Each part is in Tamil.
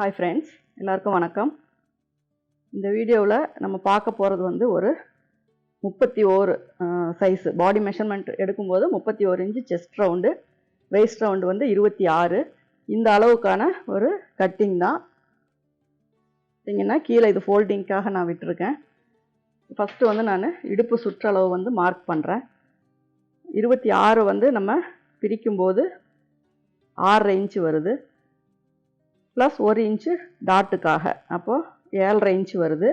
ஹாய் ஃப்ரெண்ட்ஸ் எல்லாருக்கும் வணக்கம். இந்த வீடியோவில் நம்ம பார்க்க போகிறது வந்து ஒரு முப்பத்தி ஓரு சைஸு பாடி மெஷர்மெண்ட் எடுக்கும்போது முப்பத்தி ஓரு inch chest round waist round வந்து இருபத்தி ஆறு. இந்த அளவுக்கான ஒரு கட்டிங் தான். பார்த்தீங்கன்னா கீழே இது ஃபோல்டிங்க்காக நான் விட்டுருக்கேன். ஃபஸ்ட்டு வந்து நான் இடுப்பு சுற்றளவு வந்து மார்க் பண்ணுறேன் இருபத்தி ஆறு வந்து நம்ம பிரிக்கும்போது ஆறரை இன்ச்சு வருது. ப்ளஸ் ஒரு இன்ச்சு டாட்டுக்காக அப்போது ஏழரை இன்ச்சு வருது.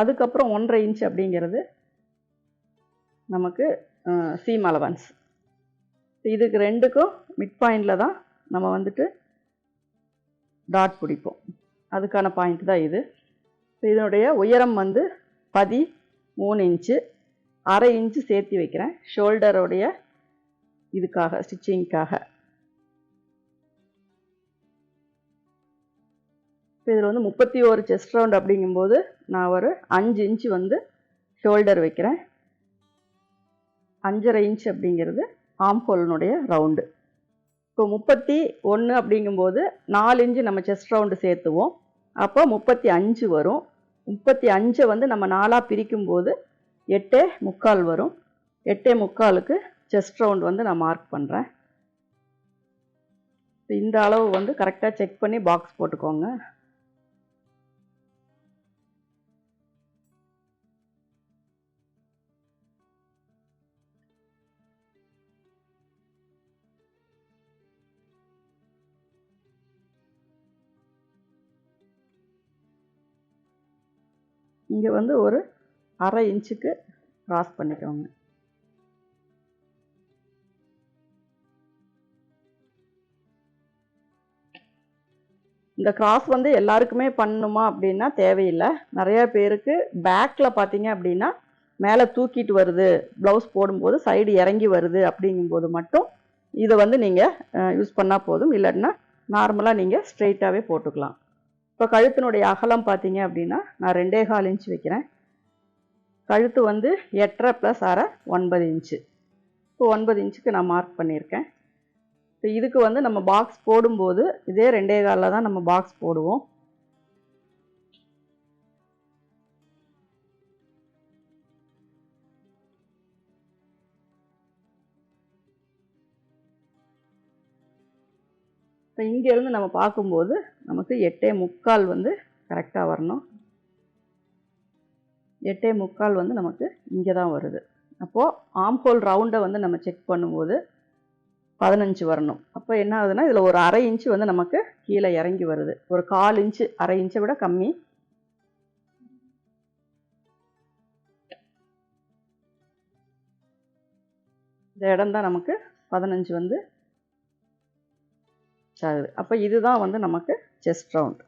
அதுக்கப்புறம் ஒன்றரை இன்ச் அப்படிங்கிறது நமக்கு சீம் அலவன்ஸ் இதுக்கு ரெண்டுக்கும் மிட் பாயிண்டில் தான் நம்ம வந்துட்டு டாட் பிடிப்போம். அதுக்கான பாயிண்ட் தான் இது. இதனுடைய உயரம் வந்து பதி மூணு இன்ச்சு அரை இன்ச்சு சேர்த்து வைக்கிறேன். ஷோல்டருடைய இதுக்காக ஸ்டிச்சிங்க்காக இப்போ இதில் வந்து முப்பத்தி ஒரு செஸ்ட் ரவுண்ட் அப்படிங்கும்போது நான் ஒரு அஞ்சு இன்ச்சு வந்து ஷோல்டர் வைக்கிறேன். அஞ்சரை இன்ச் அப்படிங்கிறது ஆம்ஹோலினுடைய ரவுண்டு இப்போ முப்பத்தி ஒன்று அப்படிங்கும்போது நாலு இன்ச்சு நம்ம செஸ்ட் ரவுண்டு சேர்த்துவோம். அப்போ முப்பத்தி அஞ்சு வரும். முப்பத்தி அஞ்சை வந்து நம்ம நாலாக பிரிக்கும்போது எட்டே முக்கால் வரும். எட்டே முக்காலுக்கு செஸ்ட் ரவுண்ட் வந்து நான் மார்க் பண்ணுறேன் இந்த அளவு வந்து கரெக்டாக செக் பண்ணி பாக்ஸ் போட்டுக்கோங்க. இங்கே வந்து ஒரு அரை இன்ச்சுக்கு கிராஸ் பண்ணிக்கோங்க. இந்த கிராஸ் வந்து எல்லாருக்குமே பண்ணணுமா அப்படின்னா தேவையில்லை. நிறைய பேருக்கு பேக்கில் பார்த்தீங்க அப்படின்னா மேலே தூக்கிட்டு வருது. ப்ளவுஸ் போடும்போது சைடு இறங்கி வருது அப்படிங்கும்போது மட்டும் இதை வந்து நீங்கள் யூஸ் பண்ணால் போதும். இல்லைன்னா நார்மலாக நீங்கள் ஸ்ட்ரெயிட்டாகவே போட்டுக்கலாம். இப்போ கழுத்தினுடைய அகலம் பார்த்தீங்க அப்படின்னா நான் ரெண்டே கால் இன்ச் வைக்கிறேன். கழுத்து வந்து எட்டரை ப்ளஸ் அரை ஒன்பது இன்ச்சு இப்போ ஒன்பது இன்ச்சுக்கு நான் மார்க் பண்ணியிருக்கேன். இப்போ இதுக்கு வந்து நம்ம பாக்ஸ் போடும்போது இதே ரெண்டே காலில் தான் நம்ம பாக்ஸ் போடுவோம். இப்போ இங்கேருந்து நம்ம பார்க்கும்போது நமக்கு எட்டே முக்கால் வந்து கரெக்டாக வரணும். எட்டே முக்கால் வந்து நமக்கு இங்கே தான் வருது அப்போது ஆம்ஹோல் ரவுண்டை வந்து நம்ம செக் பண்ணும்போது பதினஞ்சு வரணும். அப்போ என்ன ஆகுதுன்னா இதில் ஒரு அரை இன்ச்சு வந்து நமக்கு கீழே இறங்கி வருது. ஒரு கால் இன்ச்சு அரை இன்ச்சை விட கம்மி. இந்த இடம் தான் நமக்கு பதினஞ்சு வந்து ஆகுது அப்போ இதுதான் வந்து நமக்கு செஸ்ட் ரவுண்ட்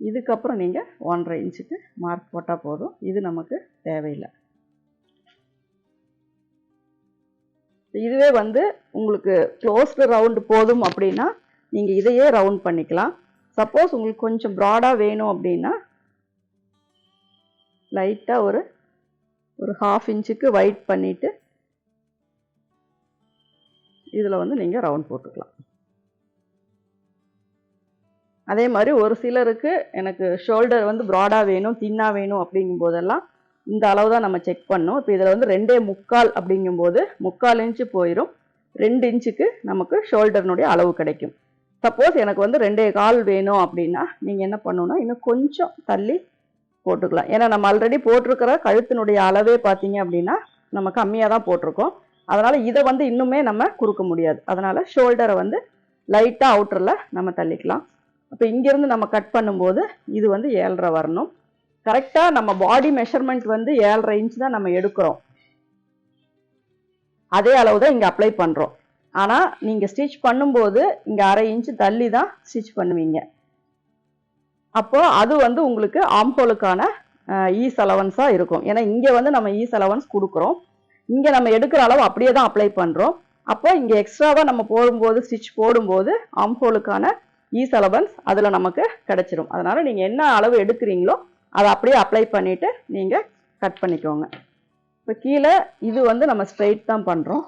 இதுக்கப்புறம் நீங்கள் ஒன்றரை இன்ச்சுக்கு மார்க் போட்டால் போதும். இது நமக்கு தேவையில்லை. இதுவே வந்து உங்களுக்கு க்ளோஸ்டு ரவுண்டு போதும் அப்படின்னா நீங்கள் இதையே ரவுண்ட் பண்ணிக்கலாம். சப்போஸ் உங்களுக்கு கொஞ்சம் ப்ராடாக வேணும் அப்படின்னா லைட்டாக ஒரு ஒரு ஹாஃப் இன்ச்சுக்கு ஒயிட் பண்ணிவிட்டு இதில் வந்து நீங்கள் ரவுண்ட் போட்டுக்கலாம். அதே மாதிரி ஒரு சிலருக்கு எனக்கு ஷோல்டர் வந்து ப்ராடாக வேணும் தின்னாக வேணும் அப்படிங்கும் போதெல்லாம் இந்த அளவு தான் நம்ம செக் பண்ணோம் இப்போ இதில் வந்து ரெண்டே முக்கால் அப்படிங்கும்போது முக்கால் இன்ச்சு போயிடும் ரெண்டு இன்ச்சுக்கு நமக்கு ஷோல்டர்னுடைய அளவு கிடைக்கும். சப்போஸ் எனக்கு வந்து ரெண்டே கால் வேணும் அப்படின்னா நீங்கள் என்ன பண்ணணும்னா இன்னும் கொஞ்சம் தள்ளி போட்டுக்கலாம். ஏன்னா நம்ம ஆல்ரெடி போட்டிருக்கிற கழுத்தினுடைய அளவே பார்த்தீங்க அப்படின்னா நம்ம கம்மியாக தான் போட்டிருக்கோம். அதனால் இதை வந்து இன்னுமே நம்ம குறுக்க முடியாது. அதனால் ஷோல்டரை வந்து லைட்டாக அவுட்டரில் நம்ம தள்ளிக்கலாம். அப்போ இங்கேருந்து நம்ம கட் பண்ணும்போது இது வந்து ஏழரை வரணும். கரெக்டாக நம்ம பாடி மெஷர்மெண்ட் வந்து ஏழரை இன்ச் தான் நம்ம எடுக்கிறோம். அதே அளவு தான் இங்கே அப்ளை பண்ணுறோம் ஆனால் நீங்கள் ஸ்டிச் பண்ணும்போது இங்கே அரை இன்ச்சு தள்ளி தான் ஸ்டிச் பண்ணுவீங்க. அப்போது அது வந்து உங்களுக்கு ஆம்போலுக்கான ஈஸ் அலவன்ஸாக இருக்கும். ஏன்னா இங்கே வந்து நம்ம ஈஸ் அலவன்ஸ் கொடுக்குறோம். இங்கே நம்ம எடுக்கிற அளவு அப்படியே தான் அப்ளை பண்ணுறோம் அப்போ இங்கே எக்ஸ்ட்ராவாக நம்ம போடும்போது ஸ்டிச் போடும்போது ஆம்ஹோலுக்கான ஈஸ் அலவன்ஸ் அதில் நமக்கு கிடச்சிரும். அதனால் நீங்கள் என்ன அளவு எடுக்கிறீங்களோ அதை அப்படியே அப்ளை பண்ணிவிட்டு நீங்கள் கட் பண்ணிக்கோங்க. இப்போ கீழே இது வந்து நம்ம ஸ்ட்ரைட் தான் பண்ணுறோம்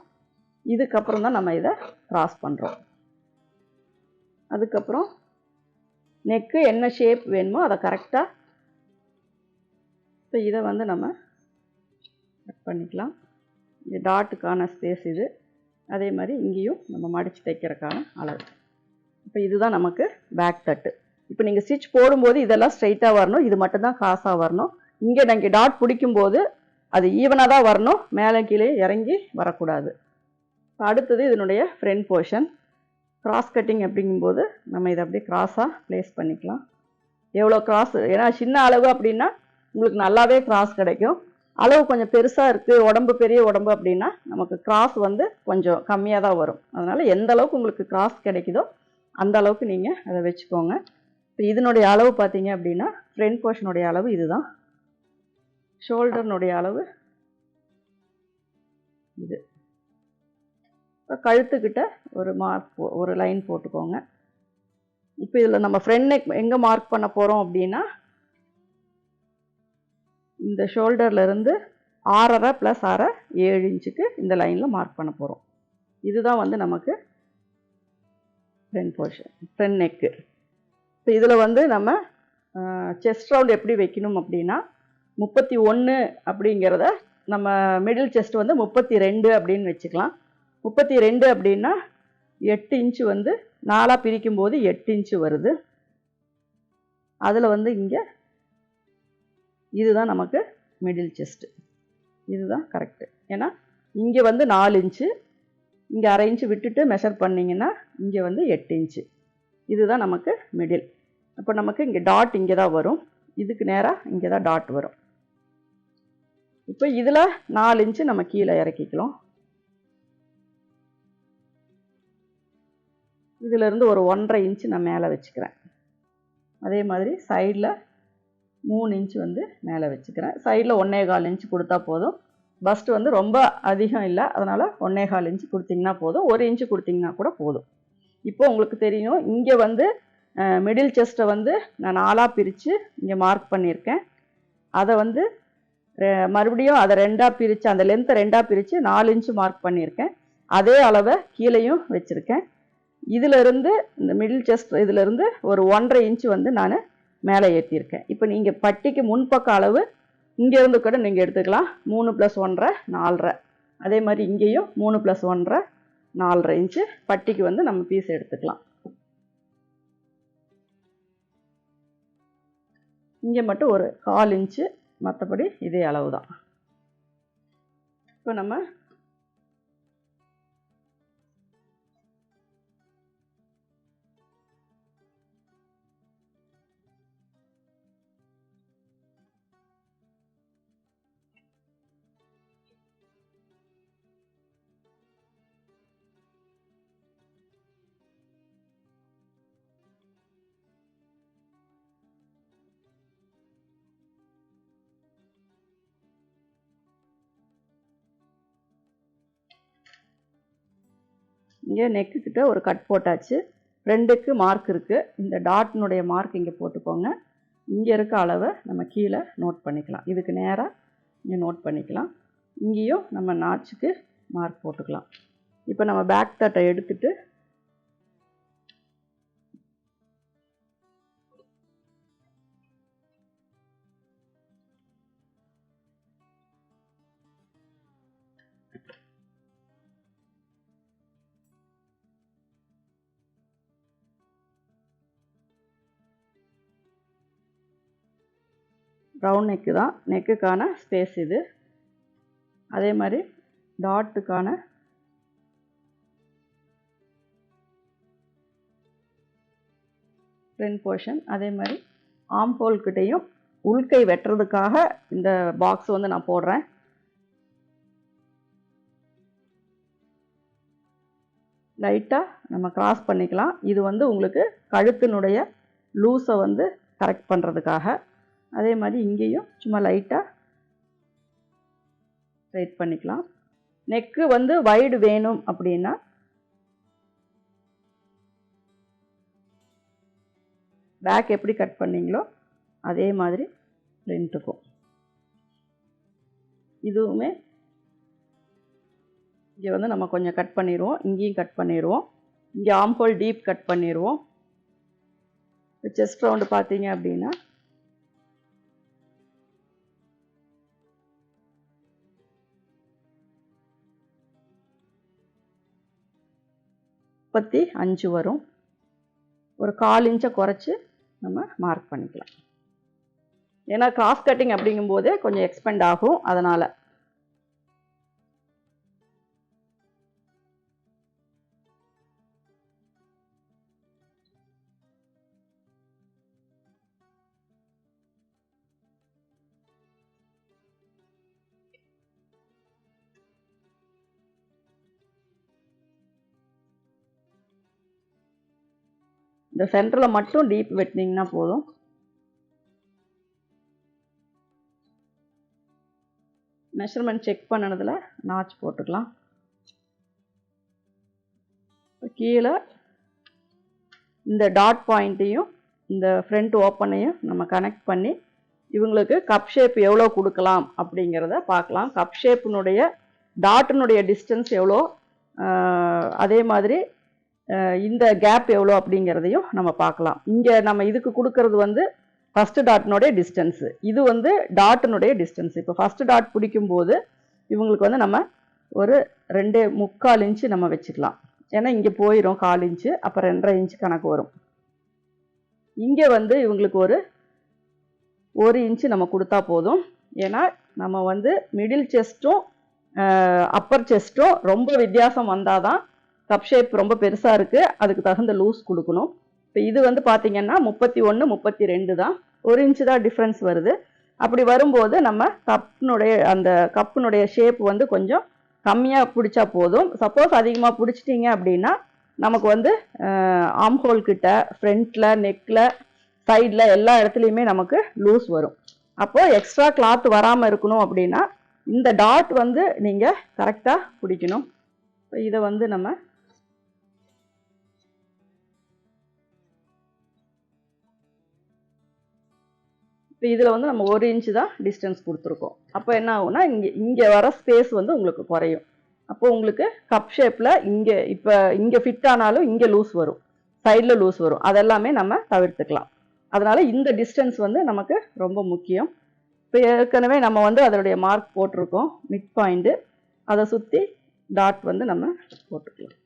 இதுக்கப்புறம் தான் நம்ம இதை க்ராஸ் பண்ணுறோம் அதுக்கப்புறம் நெக்கு என்ன ஷேப் வேணுமோ அதை கரெக்டாக இப்போ இதை வந்து நம்ம கட் பண்ணிக்கலாம். இது டாட்டுக்கான ஸ்பேஸ் இது. அதே மாதிரி இங்கேயும் நம்ம மடித்து தைக்கிறதுக்கான அளவு. இப்போ இதுதான் நமக்கு பேக் தட்டு இப்போ நீங்கள் ஸ்டிச் போடும்போது இதெல்லாம் ஸ்ட்ரைட்டாக வரணும். இது மட்டும்தான் காசாக வரணும். இங்கே நீங்கள் டாட் பிடிக்கும்போது அது ஈவனாக தான் வரணும். மேலே கீழே இறங்கி வரக்கூடாது. இப்போ அடுத்தது இதனுடைய ஃப்ரண்ட் போர்ஷன் கிராஸ் கட்டிங் அப்படிங்கும்போது நம்ம இதை அப்படியே கிராஸாக ப்ளேஸ் பண்ணிக்கலாம். எவ்வளோ கிராஸ் ஏன்னா சின்ன அளவு அப்படின்னா உங்களுக்கு நல்லாவே கிராஸ் கிடைக்கும். அளவு கொஞ்சம் பெருசாக இருக்குது உடம்பு பெரிய உடம்பு அப்படின்னா நமக்கு கிராஸ் வந்து கொஞ்சம் கம்மியாக தான் வரும். அதனால் எந்த அளவுக்கு உங்களுக்கு கிராஸ் கிடைக்குதோ அந்த அளவுக்கு நீங்கள் அதை வச்சுக்கோங்க. இப்போ இதனுடைய அளவு பார்த்தீங்க அப்படின்னா ஃப்ரண்ட் போர்ஷனுடைய அளவு இதுதான். ஷோல்டர்னுடைய அளவு இது. இப்போ கழுத்துக்கிட்ட ஒரு மார்க் ஒரு லைன் போட்டுக்கோங்க. இப்போ இதில் நம்ம ஃப்ரண்ட் நெக் எங்கே மார்க் பண்ண போகிறோம் அப்படின்னா இந்த ஷோல்டர்லேருந்து ஆறரை ப்ளஸ் அரை ஏழு இன்ச்சுக்கு இந்த லைனில் மார்க் பண்ண போகிறோம் இதுதான் வந்து நமக்கு ஃப்ரண்ட் போர்ஷன் ஃப்ரண்ட் நெக்கு இப்போ இதில் வந்து நம்ம செஸ்ட் ரவுண்ட் எப்படி வைக்கணும் அப்படின்னா முப்பத்தி ஒன்று அப்படிங்கிறத நம்ம மிடில் செஸ்ட் வந்து முப்பத்தி ரெண்டு அப்படின்னு வச்சுக்கலாம். முப்பத்தி ரெண்டு அப்படின்னா எட்டு இன்ச்சு வந்து நாலாக பிரிக்கும் போது எட்டு இன்ச்சு வருது. அதில் வந்து இங்கே இதுதான் நமக்கு மிடில் செஸ்ட்டு இதுதான் கரெக்டு ஏன்னா இங்கே வந்து நாலு இன்ச்சு இங்கே அரை இன்ச்சு விட்டுட்டு மெஷர் பண்ணிங்கன்னா இங்கே வந்து எட்டு இன்ச்சு இதுதான் நமக்கு மிடில் அப்போ நமக்கு இங்கே டாட் இங்கே தான் வரும். இதுக்கு நேராக இங்கே தான் டாட் வரும். இப்போ இதில் நாலு இன்ச்சு நம்ம கீழே இறக்கிக்கலாம். இதிலேருந்து ஒரு ஒன்றரை இன்ச்சு நான் மேலே வச்சுக்கிறேன். அதே மாதிரி சைடில் மூணு இன்ச் வந்து மேலே வச்சுக்கிறேன். சைடில் ஒன்றே கால் இன்ச் கொடுத்தா போதும். பஸ்ட் வந்து ரொம்ப அதிகம் இல்லை. அதனால் ஒன்றே கால் இன்ச் கொடுத்தீங்கன்னா போதும். ஒரு இன்ச்சு கொடுத்தீங்கன்னா கூட போதும். இப்போ உங்களுக்கு தெரியும் இங்கே வந்து மிடில் செஸ்ட்டை வந்து நான் நாலாக பிரித்து இங்கே மார்க் பண்ணியிருக்கேன். அதை வந்து மறுபடியும் அதை ரெண்டாக பிரித்து அந்த லென்த்தை ரெண்டாக பிரித்து நாலு இன்ச்சு மார்க் பண்ணியிருக்கேன். அதே அளவை கீழேயும் வச்சுருக்கேன். இதிலிருந்து இந்த மிடில் செஸ்ட் இதிலிருந்து ஒரு ஒன்றரை இன்ச்சு வந்து நான் மேலே ஏற்றிருக்கேன் இப்போ நீங்கள் பட்டிக்கு முன்பக்க அளவு இங்கேருந்து கூட நீங்கள் எடுத்துக்கலாம். மூணு ப்ளஸ் ஒன்றரை நாலரை. அதே மாதிரி இங்கேயும் மூணு ப்ளஸ் ஒன்றரை நாலரை இன்ச்சு பட்டிக்கு வந்து நம்ம பீஸ் எடுத்துக்கலாம். இங்கே மட்டும் ஒரு கால் இன்ச்சு மற்றபடி இதே அளவு தான் இப்போ நம்ம இங்கே நெக்குக்கிட்ட ஒரு கட் போட்டாச்சு. ரெண்டுக்கு மார்க் இருக்குது இந்த டாட்னுடைய மார்க் இங்கே போட்டுக்கோங்க. இங்கே இருக்க அளவை நம்ம கீழே நோட் பண்ணிக்கலாம். இதுக்கு நேராக இங்கே நோட் பண்ணிக்கலாம். இங்கேயும் நம்ம நாச்சுக்கு மார்க் போட்டுக்கலாம். இப்போ நம்ம பேக் தட்டை எடுத்துகிட்டு ரவுண்ட் நெக்கு தான். நெக்குக்கான ஸ்பேஸ் இது. அதே மாதிரி டாட்டுக்கான ஃப்ரண்ட் போர்ஷன் அதே மாதிரி ஆம் கிட்டேயும் உள்கை வெட்டுறதுக்காக இந்த பாக்ஸ் வந்து நான் போடுறேன். லைட்டாக நம்ம கிராஸ் பண்ணிக்கலாம். இது வந்து உங்களுக்கு கழுத்தினுடைய லூஸை வந்து கரெக்ட் பண்ணுறதுக்காக அதே மாதிரி இங்கேயும் சும்மா லைட்டாக ஸ்ட்ரைட் பண்ணிக்கலாம். நெக்கு வந்து வைடு வேணும் அப்படின்னா பேக் எப்படி கட் பண்ணிங்களோ அதே மாதிரி ரெண்டுக்கும். இதுவுமே இங்கே வந்து நம்ம கொஞ்சம் கட் பண்ணிடுவோம். இங்கேயும் கட் பண்ணிடுவோம். இங்கே ஆம்ஹோல் டீப் கட் பண்ணிடுவோம். செஸ்ட் ரவுண்டு பார்த்தீங்க அப்படின்னா முப்பத்தி அஞ்சு வரும். ஒரு கால் இன்ச்சை குறைச்சி நம்ம மார்க் பண்ணிக்கலாம். ஏன்னா கிராஸ் கட்டிங் அப்படிங்கும்போது கொஞ்சம் எக்ஸ்பெண்ட் ஆகும். அதனால் இந்த சென்டரில் மட்டும் டீப் வெட்டினீங்கன்னா போதும். மெஷர்மெண்ட் செக் பண்ணினதில் நாச் போட்டுக்கலாம். கீழே இந்த டாட் பாயிண்ட்டையும் இந்த ஃப்ரண்ட் ஓப்பனையும் நம்ம கனெக்ட் பண்ணி இவங்களுக்கு கப் ஷேப் எவ்வளோ கொடுக்கலாம் அப்படிங்கிறத பார்க்கலாம். கப் ஷேப்பினுடைய டாட்டினுடைய டிஸ்டன்ஸ் எவ்வளோ அதே மாதிரி இந்த கேப் எவ்வளோ அப்படிங்கிறதையும் நம்ம பார்க்கலாம். இங்கே நம்ம இதுக்கு கொடுக்கறது வந்து ஃபஸ்ட்டு டாட்டினுடைய டிஸ்டன்ஸு இது வந்து டாட்டினுடைய டிஸ்டன்ஸ் இப்போ ஃபஸ்ட்டு டாட் பிடிக்கும்போது இவங்களுக்கு வந்து நம்ம ஒரு ரெண்டு முக்கால் இன்ச்சு நம்ம வச்சுக்கலாம். ஏன்னா இங்கே போயிடும் கால் இன்ச்சு அப்போ ரெண்டரை இன்ச்சு கணக்கு வரும். இங்கே வந்து இவங்களுக்கு ஒரு ஒரு இன்ச்சு நம்ம கொடுத்தா போதும். ஏன்னா நம்ம வந்து மிடில் செஸ்ட்டும் அப்பர் செஸ்ட்டும் ரொம்ப வித்தியாசம் வந்தால் தான் கப் ஷேப் ரொம்ப பெருசாக இருக்குது அதுக்கு தகுந்த லூஸ் கொடுக்கணும். இப்போ இது வந்து பார்த்திங்கன்னா முப்பத்தி ஒன்று முப்பத்தி ரெண்டு தான். ஒரு இன்ச்சு தான் டிஃப்ரென்ஸ் வருது. அப்படி வரும்போது நம்ம கப்னுடைய அந்த கப்பினுடைய ஷேப் வந்து கொஞ்சம் கம்மியாக பிடிச்சா போதும். சப்போஸ் அதிகமாக பிடிச்சிட்டிங்க அப்படின்னா நமக்கு வந்து ஆம்ஹோல் கிட்ட ஃப்ரண்ட்டில் நெக்கில் சைடில் எல்லா இடத்துலையுமே நமக்கு லூஸ் வரும். அப்போது எக்ஸ்ட்ரா கிளாத் வராமல் இருக்கணும் அப்படின்னா இந்த டாட் வந்து நீங்கள் கரெக்டாக பிடிக்கணும். இதை வந்து நம்ம இப்போ இதில் வந்து நம்ம ஒரு இன்ச்சு தான் டிஸ்டன்ஸ் கொடுத்துருக்கோம். அப்போ என்ன ஆகும்னா இங்கே இங்கே வர ஸ்பேஸ் வந்து உங்களுக்கு குறையும். அப்போ உங்களுக்கு கப் ஷேப்பில் இங்கே இப்போ இங்கே ஃபிட் ஆனாலும் இங்கே லூஸ் வரும். சைடில் லூஸ் வரும். அதெல்லாமே நம்ம தவிர்த்துக்கலாம். அதனால் இந்த டிஸ்டன்ஸ் வந்து நமக்கு ரொம்ப முக்கியம். இப்போ ஏற்கனவே நம்ம வந்து அதனுடைய மார்க் போட்டிருக்கோம். மிட் பாயிண்ட்டு அதை சுற்றி டாட் வந்து நம்ம போட்டுக்கலாம்.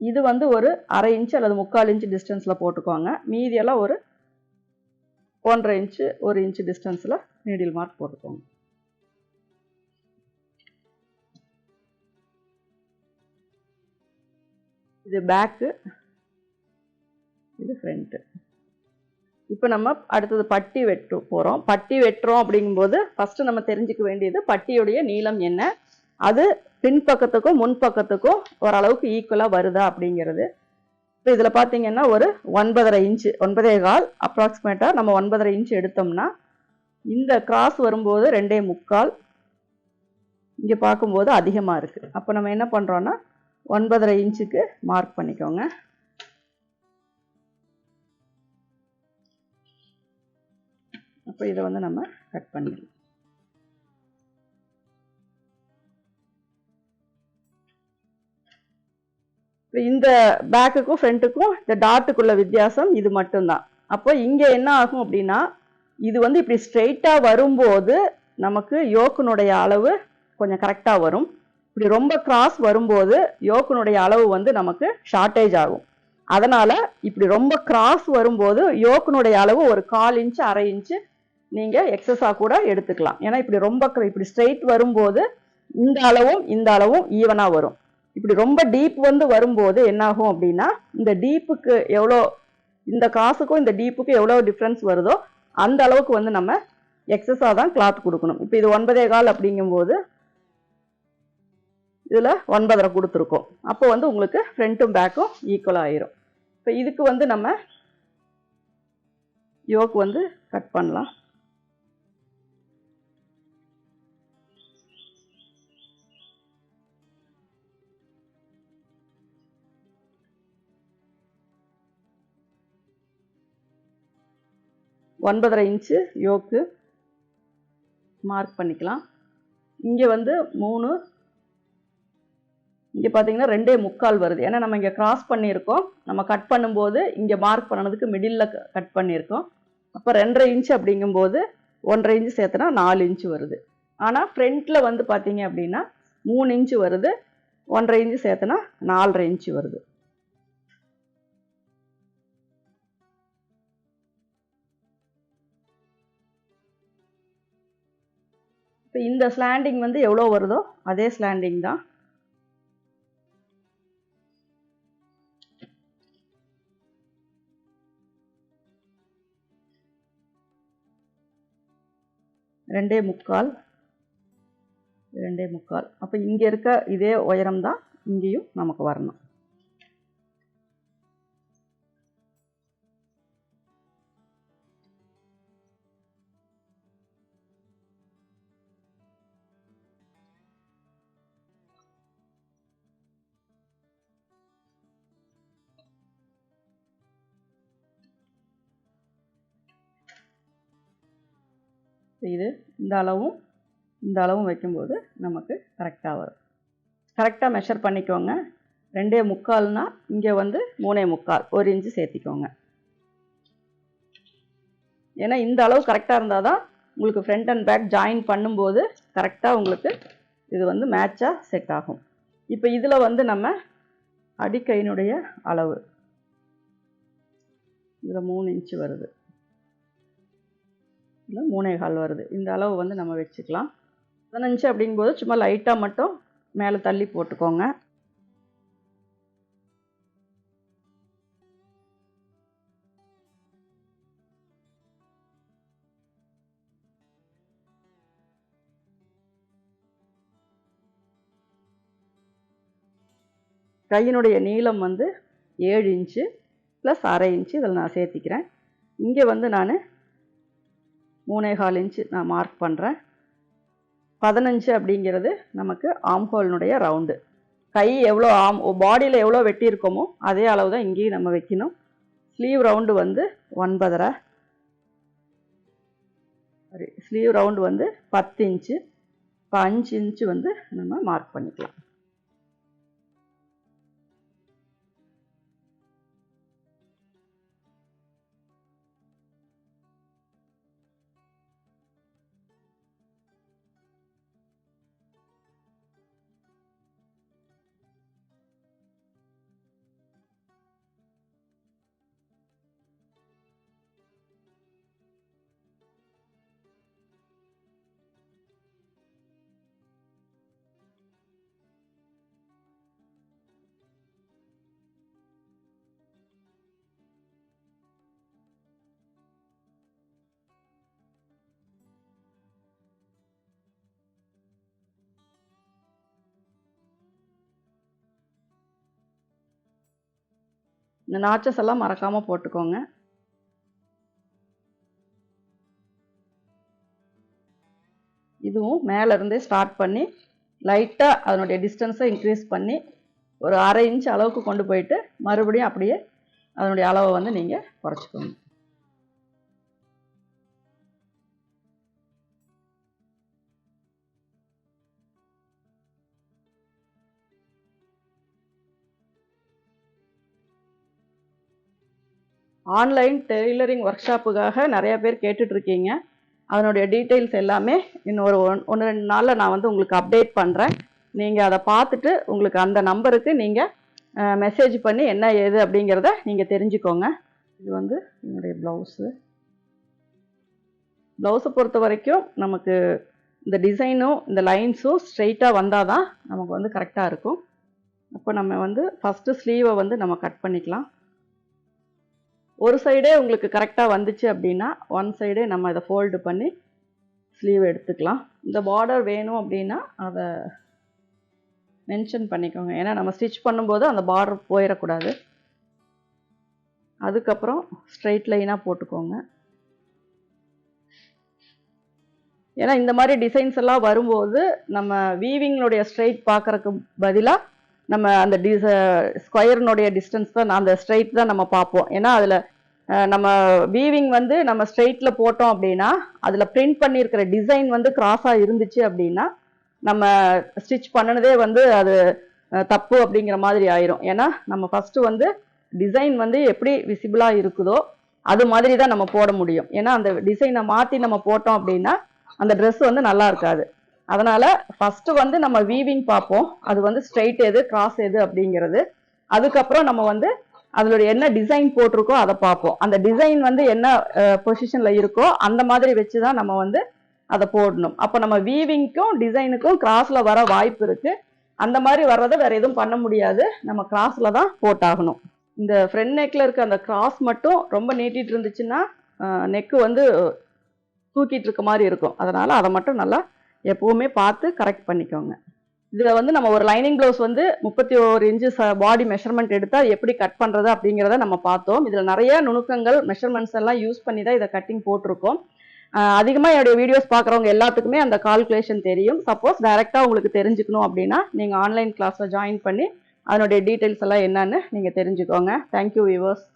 இது வந்து ஒரு அரை இன்ச்சு அல்லது முக்கால் இன்ச்சு டிஸ்டன்ஸில் போட்டுக்கோங்க. மீதியெல்லாம் ஒரு ஒன்றரை இன்ச்சு ஒரு இன்ச்சு டிஸ்டன்ஸில் நீடில் மார்க் போட்டுக்கோங்க. இது பேக்கு இது ஃப்ரண்ட்டு இப்போ நம்ம அடுத்தது பட்டி வெட்டு போகிறோம் பட்டி வெட்டுறோம் அப்படிங்கும்போது ஃபஸ்ட்டு நம்ம தெரிஞ்சுக்க வேண்டியது பட்டியுடைய நீளம் என்ன? அது பின்பக்கத்துக்கும் முன்பக்கத்துக்கும் ஓரளவுக்கு ஈக்குவலாக வருதா அப்படிங்கிறது. இப்போ இதில் பார்த்தீங்கன்னா ஒரு ஒன்பதரை இன்ச்சு ஒன்பதே கால் அப்ராக்சிமேட்டாக நம்ம ஒன்பதரை இன்ச்சு எடுத்தோம்னா இந்த கிராஸ் வரும்போது ரெண்டே முக்கால் இங்கே பார்க்கும்போது அதிகமாக இருக்குது அப்போ நம்ம என்ன பண்ணுறோன்னா ஒன்பதரை இன்ச்சுக்கு மார்க் பண்ணிக்கோங்க. அப்போ இதை வந்து நம்ம கட் பண்ணிடலாம். இந்த பேக்குக்கும் ஃப்ரண்ட்டுக்கும் இந்த டாட்டுக்குள்ள வித்தியாசம் இது மட்டும்தான். அப்போ இங்கே என்ன ஆகும் அப்படின்னா இது வந்து இப்படி ஸ்ட்ரெயிட்டாக வரும்போது நமக்கு யோக்குனுடைய அளவு கொஞ்சம் கரெக்டாக வரும். இப்படி ரொம்ப கிராஸ் வரும்போது யோக்குனுடைய அளவு வந்து நமக்கு ஷார்ட்டேஜ் ஆகும். அதனால் இப்படி ரொம்ப கிராஸ் வரும்போது யோக்குனுடைய அளவு ஒரு கால் இன்ச்சு அரை இன்ச்சு நீங்கள் எக்ஸஸாக கூட எடுத்துக்கலாம். ஏன்னா இப்படி ரொம்ப இப்படி ஸ்ட்ரெயிட் வரும்போது இந்த அளவும் இந்த அளவும் ஈவனாக வரும். இப்படி ரொம்ப டீப் வந்து வரும்போது என்னாகும் அப்படின்னா இந்த டீப்புக்கு எவ்வளோ இந்த காசுக்கும் இந்த டீப்புக்கும் எவ்வளோ டிஃப்ரென்ஸ் வருதோ அந்த அளவுக்கு வந்து நம்ம எக்ஸஸாக தான் கிளாத் கொடுக்கணும். இப்போ இது ஒன்பதே கால் அப்படிங்கும்போது இதில் ஒன்பதரை கொடுத்துருக்கோம். அப்போ வந்து உங்களுக்கு ஃப்ரண்ட்டும் பேக்கும் ஈக்குவல் ஆயிரும். இப்போ இதுக்கு வந்து நம்ம யோக் வந்து கட் பண்ணலாம். ஒன்பதரை இன்ச்சு யோக்கு மார்க் பண்ணிக்கலாம். இங்கே வந்து மூணு இங்கே பார்த்தீங்கன்னா ரெண்டே முக்கால் வருது. ஏன்னா நம்ம இங்கே க்ராஸ் பண்ணியிருக்கோம். நம்ம கட் பண்ணும்போது இங்கே மார்க் பண்ணதுக்கு மிடில் கட் பண்ணியிருக்கோம். அப்போ ரெண்டரை இன்ச்சு அப்படிங்கும்போது ஒன்றரை இன்ச்சு சேர்த்துனா நாலு இன்ச்சு வருது. ஆனால் ஃப்ரண்ட்டில் வந்து பார்த்தீங்க அப்படின்னா மூணு இன்ச்சு வருது. ஒன்றரை இன்ச்சு சேர்த்துனா நாலரை இன்ச்சு வருது. இந்த ஸ்லாண்டிங் வந்து எவ்வளோ வருதோ அதே ஸ்லாண்டிங் தான். ரெண்டே முக்கால் ரெண்டே முக்கால். அப்போ இங்கே இருக்க இதே உயரம் தான் இங்கேயும் நமக்கு வரணும். இது இந்த அளவும் இந்த அளவும் வைக்கும்போது நமக்கு கரெக்டாக வரும். கரெக்டாக மெஷர் பண்ணிக்கோங்க. ரெண்டே முக்கால்னா இங்கே வந்து மூணே முக்கால் ஒரு இன்ச்சு சேர்த்திக்கோங்க. ஏன்னா இந்த அளவு கரெக்டாக இருந்தால் தான் உங்களுக்கு ஃப்ரண்ட் அண்ட் பேக் ஜாயின் பண்ணும்போது கரெக்டாக உங்களுக்கு இது வந்து மேட்சாக செட் ஆகும். இப்போ இதில் வந்து நம்ம அடிக்கையினுடைய அளவு. இதில் மூணு இன்ச்சு வருது. இல்லை மூணே கால் வருது. இந்த அளவு வந்து நம்ம வச்சுக்கலாம். பதினஞ்சு அப்படிங்கும்போது சும்மா லைட்டாக மட்டும் மேலே தள்ளி போட்டுக்கோங்க. கையினுடைய நீளம் வந்து ஏழு இன்ச்சு ப்ளஸ் அரை இன்ச்சு இதில் நான் சேர்த்திக்கிறேன். இங்கே வந்து நான் மூணே கால் இன்ச்சு நான் மார்க் பண்ணுறேன் பதினஞ்சு அப்படிங்கிறது நமக்கு ஆம்ஹோலினுடைய ரவுண்டு கை எவ்வளோ ஆம் பாடியில் எவ்வளோ வெட்டியிருக்கோமோ அதே அளவு தான் இங்கேயும் நம்ம வைக்கணும். ஸ்லீவ் ரவுண்டு வந்து ஒன்பதரை. ஸ்லீவ் ரவுண்டு வந்து பத்து இன்ச்சு இப்போ அஞ்சு இன்ச்சு வந்து நம்ம மார்க் பண்ணிக்கலாம். இந்த நாச்சஸ் எல்லாம் மறக்காமல் போட்டுக்கோங்க. இதுவும் மேலே இருந்தே ஸ்டார்ட் பண்ணி லைட்டாக அதனுடைய டிஸ்டன்ஸை இன்க்ரீஸ் பண்ணி ஒரு அரை இன்ச் அளவுக்கு கொண்டு போயிட்டு மறுபடியும் அப்படியே அதனுடைய அளவை வந்து நீங்கள் குறைச்சிக்கோங்க. ஆன்லைன் டெய்லரிங் ஒர்க் ஷாப்புக்காக நிறையா பேர் கேட்டுட்ருக்கீங்க. அதனுடைய டீட்டெயில்ஸ் எல்லாமே இன்னொரு ஒன் ஒன்று ரெண்டு நாளில் நான் வந்து உங்களுக்கு அப்டேட் பண்ணுறேன் நீங்கள் அதை பார்த்துட்டு உங்களுக்கு அந்த நம்பருக்கு நீங்கள் மெசேஜ் பண்ணி என்ன ஏது அப்படிங்கிறத நீங்கள் தெரிஞ்சுக்கோங்க. இது வந்து என்னுடைய ப்ளவுஸு ப்ளவுஸை பொறுத்த வரைக்கும் நமக்கு இந்த டிசைனும் இந்த லைன்ஸும் ஸ்ட்ரெயிட்டாக வந்தால் தான் நமக்கு வந்து கரெக்டாக இருக்கும். அப்போ நம்ம வந்து ஃபஸ்ட்டு ஸ்லீவை வந்து நம்ம கட் பண்ணிக்கலாம். ஒரு சைடே உங்களுக்கு கரெக்டாக வந்துச்சு அப்படின்னா ஒன் சைடே நம்ம இதை ஃபோல்டு பண்ணி ஸ்லீவ் எடுத்துக்கலாம். இந்த பார்டர் வேணும் அப்படின்னா அதை மென்ஷன் பண்ணிக்கோங்க. ஏன்னா நம்ம ஸ்டிச் பண்ணும்போது அந்த பார்டர் போயிடக்கூடாது. அதுக்கப்புறம் ஸ்ட்ரைட் லைனாக போட்டுக்கோங்க. ஏன்னா இந்த மாதிரி டிசைன்ஸ் எல்லாம் வரும்போது நம்ம வீவிங்களுடைய ஸ்ட்ரைட் பார்க்குறக்கு பதிலாக நம்ம அந்த டிச ஸ்கொயர்னுடைய டிஸ்டன்ஸ் தான் அந்த ஸ்ட்ரைட் தான் நம்ம பார்ப்போம். ஏன்னா அதில் நம்ம வீவிங் வந்து நம்ம ஸ்ட்ரெயிட்டில் போட்டோம் அப்படின்னா அதில் பிரிண்ட் பண்ணியிருக்கிற டிசைன் வந்து கிராஸாக இருந்துச்சு அப்படின்னா நம்ம ஸ்டிச் பண்ணினதே வந்து அது தப்பு அப்படிங்கிற மாதிரி ஆயிரும். ஏன்னா நம்ம ஃபஸ்ட்டு வந்து டிசைன் வந்து எப்படி விசிபிளாக இருக்குதோ அது மாதிரி தான் நம்ம போட முடியும். ஏன்னா அந்த டிசைனை மாற்றி நம்ம போட்டோம் அப்படின்னா அந்த ட்ரெஸ் வந்து நல்லா இருக்காது. அதனால ஃபர்ஸ்ட் வந்து நம்ம வீவிங் பார்ப்போம். அது வந்து ஸ்ட்ரைட் எது கிராஸ் எது அப்படிங்கிறது. அதுக்கப்புறம் நம்ம வந்து அதோட என்ன டிசைன் போட்டிருக்கோ அதை பார்ப்போம். அந்த டிசைன் வந்து என்ன பொசிஷன்ல இருக்கோ அந்த மாதிரி வச்சு தான் நம்ம வந்து அதை போடணும். அப்போ நம்ம வீவிங்க்கும் டிசைனுக்கும் கிராஸ்ல வர வாய்ப்பு இருக்கு. அந்த மாதிரி வர்றதை வேற எதுவும் பண்ண முடியாது. நம்ம கிராஸ்ல தான் போட்டாகணும். இந்த ஃப்ரண்ட் நெக்ல இருக்க அந்த கிராஸ் மட்டும் ரொம்ப நீட்டிட்டு இருந்துச்சுன்னா நெக்கு வந்து தூக்கிட்டு இருக்க மாதிரி இருக்கும். அதனால அதை மட்டும் நல்லா எப்பவுமே பார்த்து கரெக்ட் பண்ணிக்கோங்க. இதில் வந்து நம்ம ஒரு லைனிங் ப்ளவுஸ் வந்து முப்பத்தி ஒரு இன்ச்சு பாடி மெஷர்மெண்ட் எடுத்தால் எப்படி கட் பண்ணுறது அப்படிங்கிறத நம்ம பார்த்தோம். இதில் நிறைய நுணுக்கங்கள் மெஷர்மெண்ட்ஸ் எல்லாம் யூஸ் பண்ணி தான் இதை கட்டிங் போட்டிருக்கோம். அதிகமாக என்னுடைய வீடியோஸ் பார்க்குறவங்க எல்லாத்துக்குமே அந்த கால்குலேஷன் தெரியும். சப்போஸ் டைரெக்டாக உங்களுக்கு தெரிஞ்சுக்கணும் அப்படின்னா நீங்கள் ஆன்லைன் கிளாஸில் ஜாயின் பண்ணி அதனுடைய டீட்டெயில்ஸ் எல்லாம் என்னன்னு நீங்கள் தெரிஞ்சுக்கோங்க. Thank you viewers